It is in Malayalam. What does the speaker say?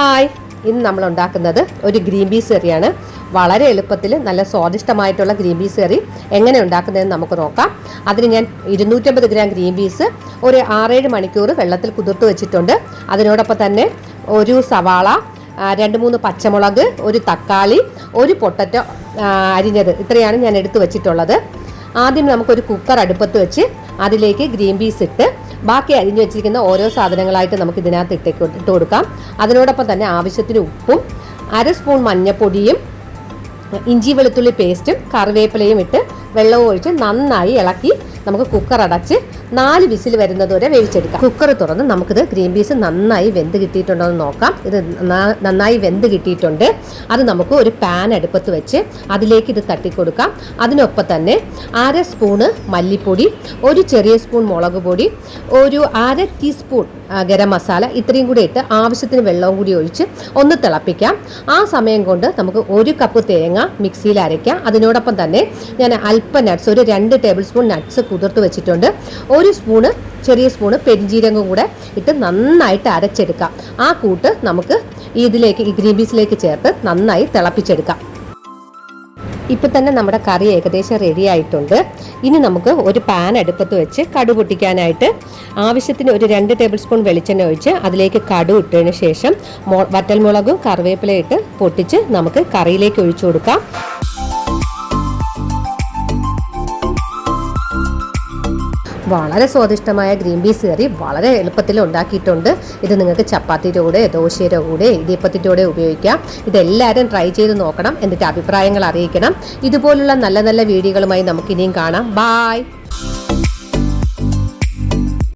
ഹായ്. ഇന്ന് നമ്മൾ ഉണ്ടാക്കുന്നത് ഒരു ഗ്രീൻ പീസ് കറിയാണ്. വളരെ എളുപ്പത്തിൽ നല്ല സ്വാദിഷ്ടമായിട്ടുള്ള ഗ്രീൻ പീസ് കറി എങ്ങനെ ഉണ്ടാക്കുന്നതെന്ന് നമുക്ക് നോക്കാം. അതിന് ഞാൻ ഇരുന്നൂറ്റമ്പത് ഗ്രാം ഗ്രീൻ പീസ് ഒരു ആറേഴ് മണിക്കൂർ വെള്ളത്തിൽ കുതിർത്ത് വെച്ചിട്ടുണ്ട്. അതിനോടൊപ്പം തന്നെ ഒരു സവാള രണ്ട് മൂന്ന് പച്ചമുളക് ഒരു തക്കാളി ഒരു പൊട്ടറ്റോ അരിഞ്ഞത് ഇത്രയാണ് ഞാൻ എടുത്തു വെച്ചിട്ടുള്ളത്. ആദ്യം നമുക്കൊരു കുക്കർ അടുപ്പത്ത് വെച്ച് അതിലേക്ക് ഗ്രീൻ പീസ് ഇട്ട് ബാക്കി അരിഞ്ഞു വെച്ചിരിക്കുന്ന ഓരോ സാധനങ്ങളായിട്ട് നമുക്ക് ഇതിനകത്ത് ഇട്ടേക്ക് ഇട്ട് കൊടുക്കാം അതിനോടൊപ്പം തന്നെ ആവശ്യത്തിന് ഉപ്പും അര സ്പൂൺ മഞ്ഞപ്പൊടിയും ഇഞ്ചി വെളുത്തുള്ളി പേസ്റ്റും കറിവേപ്പിലയും ഇട്ട് വെള്ളവും ഒഴിച്ച് നന്നായി ഇളക്കി നമുക്ക് കുക്കർ അടച്ച് നാല് വിസിൽ വരുന്നത് വരെ വേവിച്ചെടുക്കാം. കുക്കർ തുറന്ന് നമുക്കിത് ഗ്രീൻ പീസ് നന്നായി വെന്ത് കിട്ടിയിട്ടുണ്ടോ എന്ന് നോക്കാം. ഇത് നന്നായി വെന്ത് കിട്ടിയിട്ടുണ്ട്. അത് നമുക്ക് ഒരു പാൻ അടുപ്പത്ത് വെച്ച് അതിലേക്ക് ഇത് തട്ടിക്കൊടുക്കാം. അതിനൊപ്പം തന്നെ അര സ്പൂണ് മല്ലിപ്പൊടി ഒരു ചെറിയ സ്പൂൺ മുളക് പൊടി ഒരു അര ടീസ്പൂൺ ഗരം മസാല ഇത്രയും കൂടി ഇട്ട് ആവശ്യത്തിന് വെള്ളവും കൂടി ഒഴിച്ച് ഒന്ന് തിളപ്പിക്കാം. ആ സമയം കൊണ്ട് നമുക്ക് ഒരു കപ്പ് തേങ്ങ മിക്സിയിൽ അരയ്ക്കാം. അതിനോടൊപ്പം തന്നെ ഞാൻ അല്പ നട്ട്സ് ഒരു രണ്ട് ടേബിൾ സ്പൂൺ നട്ട്സ് കുതിർത്ത് വെച്ചിട്ടുണ്ട്. ഒരു സ്പൂണ് ചെറിയ സ്പൂണ് പെരിഞ്ജീരകം കൂടെ ഇട്ട് നന്നായിട്ട് അരച്ചെടുക്കാം. ആ കൂട്ട് നമുക്ക് ഇതിലേക്ക് ഈ ഗ്രീൻ പീസിലേക്ക് ചേർത്ത് നന്നായി തിളപ്പിച്ചെടുക്കാം. ഇപ്പം തന്നെ നമ്മുടെ കറി ഏകദേശം റെഡി ആയിട്ടുണ്ട്. ഇനി നമുക്ക് ഒരു പാൻ അടുപ്പത്ത് വെച്ച് കടു പൊട്ടിക്കാനായിട്ട് ആവശ്യത്തിന് ഒരു രണ്ട് ടേബിൾ സ്പൂൺ വെളിച്ചെണ്ണ ഒഴിച്ച് അതിലേക്ക് കടു ഇട്ടതിന് ശേഷം വറ്റൽമുളകും കറിവേപ്പിലയിട്ട് പൊട്ടിച്ച് നമുക്ക് കറിയിലേക്ക് ഒഴിച്ചു കൊടുക്കാം. വളരെ സ്വാദിഷ്ടമായ ഗ്രീൻ പീസ് കറി വളരെ എളുപ്പത്തിൽ ഉണ്ടാക്കിയിട്ടുണ്ട്. ഇത് നിങ്ങൾക്ക് ചപ്പാത്തിയുടെ കൂടെ ദോശയുടെ കൂടെ ഇടിയപ്പത്തിന്റെ കൂടെ ഉപയോഗിക്കാം. ഇതെല്ലാവരും ട്രൈ ചെയ്ത് നോക്കണം. എന്നിട്ട് അഭിപ്രായങ്ങൾ അറിയിക്കണം. ഇതുപോലുള്ള നല്ല നല്ല വീഡിയോകളുമായി നമുക്കിനിയും കാണാം. ബായ്